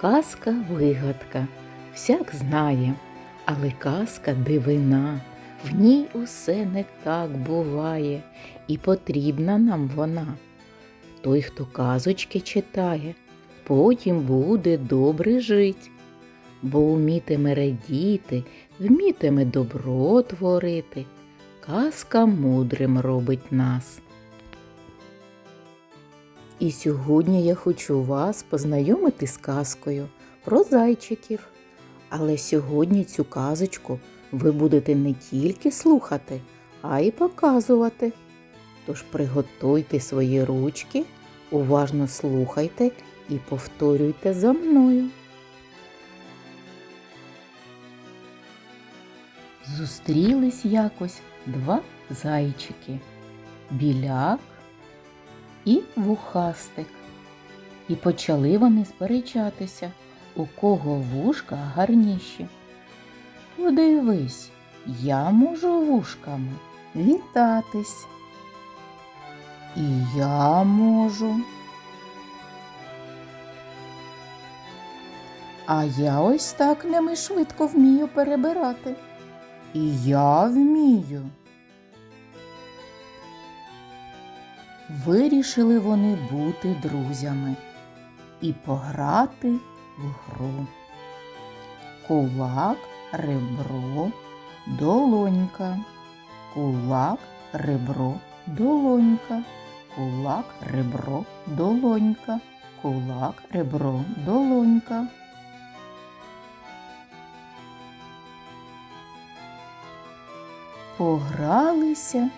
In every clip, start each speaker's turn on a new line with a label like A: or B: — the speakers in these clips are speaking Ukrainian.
A: Казка вигадка, всяк знає, але казка дивина. В ній усе не так буває, і потрібна нам вона. Той, хто казочки читає, потім буде добре жить, бо умітиме радіти, вмітиме добро творити. Казка мудрим робить нас. І сьогодні я хочу вас познайомити з казкою про зайчиків. Але сьогодні цю казочку ви будете не тільки слухати, а й показувати. Тож приготуйте свої ручки, уважно слухайте і повторюйте за мною. Зустрілись якось два зайчики біляк і вухастик. І почали вони сперечатися, у кого вушка гарніші. Подивись, я можу вушками вітатись. І я можу. А я ось так ними швидко вмію перебирати. І я вмію. Вирішили вони бути друзями і пограти в гру. Кулак, ребро, долонька. Кулак, ребро, долонька. Кулак, ребро, долонька. Кулак, ребро, долонька. Погралися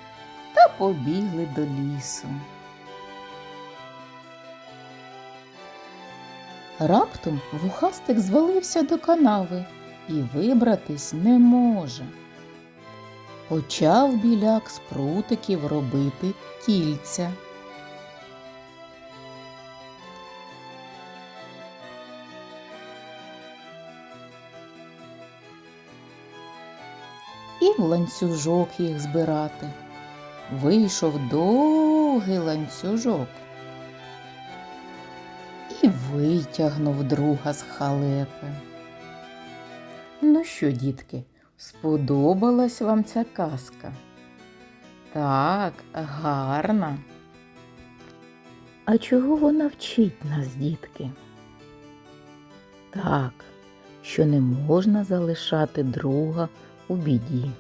A: побігли до лісу. Раптом вухастик звалився до канави і вибратись не може. Почав біляк з прутиків робити кільця. І в ланцюжок їх збирати. Вийшов довгий ланцюжок і витягнув друга з халепи. Ну що, дітки, сподобалась вам ця казка? Так, гарна. А чого вона вчить нас, дітки? Так, що не можна залишати друга у біді.